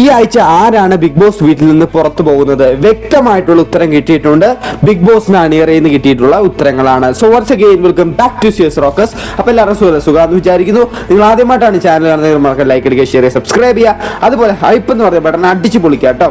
ഈ ആഴ്ച ആരാണ് ബിഗ് ബോസ് വീട്ടിൽ നിന്ന് പുറത്തു പോകുന്നത്? വ്യക്തമായിട്ടുള്ള ഉത്തരം കിട്ടിയിട്ടുണ്ട്. ബിഗ് ബോസ് അണിയറയിൽ നിന്ന് കിട്ടിയിട്ടുള്ള ഉത്തരങ്ങളാണ്. So once again welcome back to സിയസ് റോക്കസ് അപ്പോൾ എല്ലാവരും സുഖം സുഖമെന്ന് വിചാരിക്കുന്നു. നിങ്ങൾ ആദ്യമായിട്ടാണ് ചാനൽ കാണുന്നത്. മറക്കാൻ ലൈക്ക് അടിക്കുക ഷെയർ ചെയ്യുക സബ്സ്ക്രൈബ് ചെയ്യുക. അതുപോലെ ഹൈപ്പ് എന്ന് പറഞ്ഞ ബട്ടൺ അടിച്ചു പൊളിക്കുക കേട്ടോ.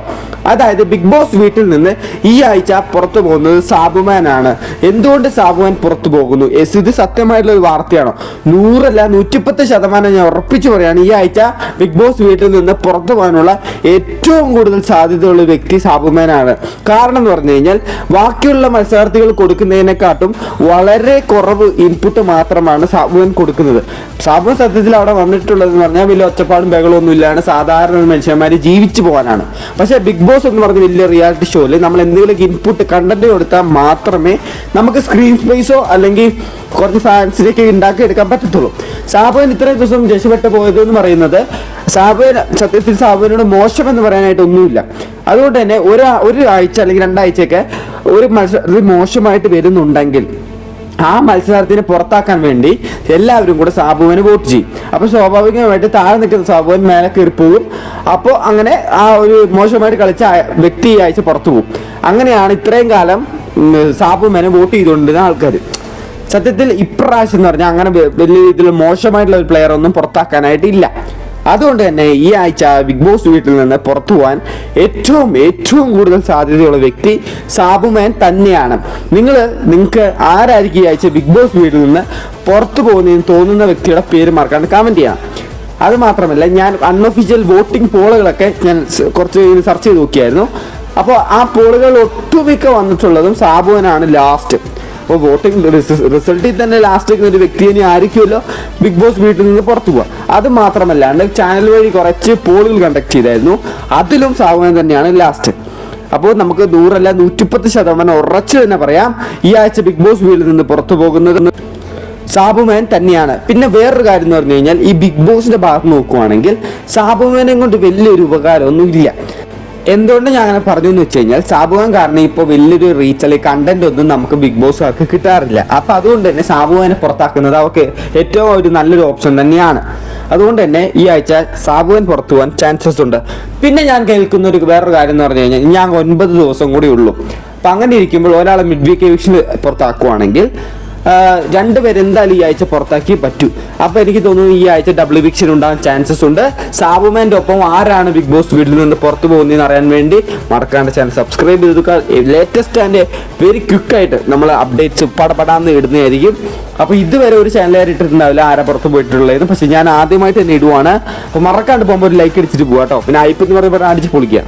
അതായത് ബിഗ് ബോസ് വീട്ടിൽ നിന്ന് ഈ ആഴ്ച പുറത്തു പോകുന്നത് സാബുമാനാണ് എന്തുകൊണ്ട് സാബുമാൻ പുറത്തു പോകുന്നു? എസ് ഇത് സത്യമായിട്ടുള്ള ഒരു വാർത്തയാണോ? നൂറല്ല നൂറ്റിപ്പത്ത് ശതമാനം ഞാൻ ഉറപ്പിച്ചു പറയുകയാണ്. ഈ ആഴ്ച ബിഗ് ബോസ് വീട്ടിൽ നിന്ന് പുറത്തു പോകാനുള്ള ഏറ്റവും കൂടുതൽ സാധ്യതയുള്ള വ്യക്തി സാബുമാനാണ്. കാരണം എന്ന് പറഞ്ഞു കഴിഞ്ഞാൽ ബാക്കിയുള്ള മത്സരാർത്ഥികൾ കൊടുക്കുന്നതിനെക്കാട്ടും വളരെ കുറവ് ഇൻപുട്ട് മാത്രമാണ് സാബുമാൻ കൊടുക്കുന്നത്. സാബു സത്യത്തിൽ അവിടെ വന്നിട്ടുള്ളതെന്ന് പറഞ്ഞാൽ വലിയ ഒച്ചപ്പാടും ബഹളമൊന്നും ഇല്ലാണ്ട് സാധാരണ മനുഷ്യന്മാർ ജീവിച്ചു പോകാനാണ്. പക്ഷേ ബിഗ് ബോസ് എന്ന് പറഞ്ഞ വലിയ റിയാലിറ്റി ഷോയിൽ നമ്മൾ എന്തെങ്കിലും ഇൻപുട്ട് കണ്ടന്റ് കൊടുത്താൽ മാത്രമേ നമുക്ക് സ്ക്രീൻ സ്പേസോ അല്ലെങ്കിൽ കുറച്ച് ഫാൻസിലേക്ക് ഉണ്ടാക്കി എടുക്കാൻ പറ്റത്തുള്ളൂ. സാബുവിൻ ഇത്രയും ദിവസം രക്ഷപ്പെട്ടു പോയത് എന്ന് പറയുന്നത് സാബുവിൻ സത്യത്തിൽ സാബുവിനോട് മോശം എന്ന് പറയാനായിട്ട് ഒന്നുമില്ല അതുകൊണ്ട് തന്നെ ഒരു ഒരു ആഴ്ച അല്ലെങ്കിൽ രണ്ടാഴ്ചയൊക്കെ ഒരു മത്സരം മോശമായിട്ട് വരുന്നുണ്ടെങ്കിൽ ആ മത്സരത്തിന് പുറത്താക്കാൻ വേണ്ടി എല്ലാവരും കൂടെ സാബുവിന് വോട്ട് ചെയ്യും. അപ്പോൾ സ്വാഭാവികമായിട്ട് താഴെ നിൽക്കുന്ന സാബുവൻ മേലെ കയറി പോകും അപ്പോൾ അങ്ങനെ ആ ഒരു മോശമായിട്ട് കളിച്ച വ്യക്തി ഈ ആഴ്ച പുറത്തു പോകും അങ്ങനെയാണ് ഇത്രയും കാലം സാബുമേനെ സാബുവിനെ വോട്ട് ചെയ്തുകൊണ്ടിരുന്ന ആൾക്കാർ സത്യത്തിൽ ഇപ്രാവശ്യം എന്ന് പറഞ്ഞാൽ അങ്ങനെ വലിയ രീതിയിൽ മോശമായിട്ടുള്ള ഒരു പ്ലെയർ ഒന്നും പുറത്താക്കാനായിട്ടില്ല. അതുകൊണ്ട് തന്നെ ഈ ആഴ്ച ബിഗ് ബോസ് വീട്ടിൽ നിന്ന് പുറത്തു പോകാൻ ഏറ്റവും ഏറ്റവും കൂടുതൽ സാധ്യതയുള്ള വ്യക്തി സാബുമാൻ തന്നെയാണ്. നിങ്ങൾ നിങ്ങൾക്ക് ആരായിരിക്കും ഈ ആഴ്ച ബിഗ് ബോസ് വീട്ടിൽ നിന്ന് പുറത്തു പോകുന്നതെന്ന് തോന്നുന്ന വ്യക്തിയുടെ പേര് മറക്കാണ്ട് കമന്റ് ചെയ്യാം. അത് മാത്രമല്ല ഞാൻ അൺഒഫീഷ്യൽ വോട്ടിംഗ് പോളുകളൊക്കെ ഞാൻ കുറച്ച് സെർച്ച് ചെയ്ത് നോക്കിയായിരുന്നു. അപ്പോൾ ആ പോളുകൾ ഒട്ടുമിക്ക വന്നിട്ടുള്ളതും സാബുവിനാണ് ലാസ്റ്റ് അപ്പോൾ വോട്ടിംഗ് റിസൾട്ടിൽ തന്നെ ലാസ്റ്റ് ഒരു വ്യക്തി ഇനി ആയിരിക്കുമല്ലോ? ബിഗ് ബോസ് വീട്ടിൽ നിന്ന് പുറത്തു പോകുക അത് മാത്രമല്ലാണ്ട് ചാനൽ വഴി കുറച്ച് പോളുകൾ കണ്ടക്ട് ചെയ്തായിരുന്നു. അതിലും സാബുവിൻ തന്നെയാണ് ലാസ്റ്റ് അപ്പോൾ നമുക്ക് നൂറല്ല നൂറ്റിപ്പത്ത് ശതമാനം ഉറച്ചു തന്നെ പറയാം. ഈ ആഴ്ച ബിഗ് ബോസ് വീട്ടിൽ നിന്ന് പുറത്തു പോകുന്നത് സാബുമേൻ തന്നെയാണ്. പിന്നെ വേറൊരു കാര്യം എന്ന് പറഞ്ഞു കഴിഞ്ഞാൽ ഈ ബിഗ് ബോസിന്റെ ഭാഗത്ത് നോക്കുവാണെങ്കിൽ സാബുമേനെ കൊണ്ട് വലിയൊരു ഉപകാരമൊന്നും ഇല്ല എന്തുകൊണ്ട് ഞാൻ അങ്ങനെ പറഞ്ഞു എന്ന് വെച്ച് കഴിഞ്ഞാൽ സാബുവാൻ കാരണം ഇപ്പോൾ വലിയൊരു റീച്ച് അല്ലെങ്കിൽ കണ്ടന്റ് ഒന്നും നമുക്ക് ബിഗ് ബോസ് ആർക്ക് കിട്ടാറില്ല. അപ്പോൾ അതുകൊണ്ട് തന്നെ സാബുവാനെ പുറത്താക്കുന്നത് അവർക്ക് ഏറ്റവും ഒരു നല്ലൊരു ഓപ്ഷൻ തന്നെയാണ്. അതുകൊണ്ട് തന്നെ ഈ ആഴ്ച സാബുവൻ പുറത്തു പോകാൻ ചാൻസസ് ഉണ്ട്. പിന്നെ ഞാൻ കേൾക്കുന്ന ഒരു വേറൊരു കാര്യം എന്ന് പറഞ്ഞു കഴിഞ്ഞാൽ ഞാൻ ഒൻപത് ദിവസം കൂടി ഉള്ളൂ. അപ്പൊ അങ്ങനെ ഇരിക്കുമ്പോൾ ഒരാളെ മിഡ് വീക്ക് എവിക്ഷൻ പുറത്താക്കുവാണെങ്കിൽ ആഹ് രണ്ടുപേര് എന്തായാലും ഈ ആഴ്ച പുറത്താക്കി പറ്റൂ. അപ്പൊ എനിക്ക് തോന്നുന്നു ഈ ആഴ്ച ഡബിൾ വിക്ഷൻ ഉണ്ടാകാൻ ചാൻസസ് ഉണ്ട്. സാബുമാന്റെ ഒപ്പം ആരാണ് ബിഗ് ബോസ് വീട്ടിൽ നിന്ന് പുറത്തു പോകുന്നതെന്ന് അറിയാൻ വേണ്ടി മറക്കാണ്ട് ചാനൽ സബ്സ്ക്രൈബ് ചെയ്ത് ലേറ്റസ്റ്റ് ആൻഡ് വെരി ക്വിക്കായിട്ട് നമ്മൾ അപ്ഡേറ്റ്സ് പടപടാന്ന് ഇടുന്നതായിരിക്കും. അപ്പൊ ഇതുവരെ ഒരു ചാനലുകാർ ഇട്ടിട്ടുണ്ടാവില്ല ആരാ പുറത്ത് പോയിട്ടുള്ളത് പക്ഷെ ഞാൻ ആദ്യമായിട്ട് തന്നെ ഇടുവാണ്. അപ്പൊ മറക്കാണ്ട് പോകുമ്പോൾ ഒരു ലൈക്ക് അടിച്ചിട്ട് പോവാട്ടോ പിന്നെ ഐപ്പ് എന്ന് പറയുമ്പോൾ അടിച്ച് പൊളിക്കുക.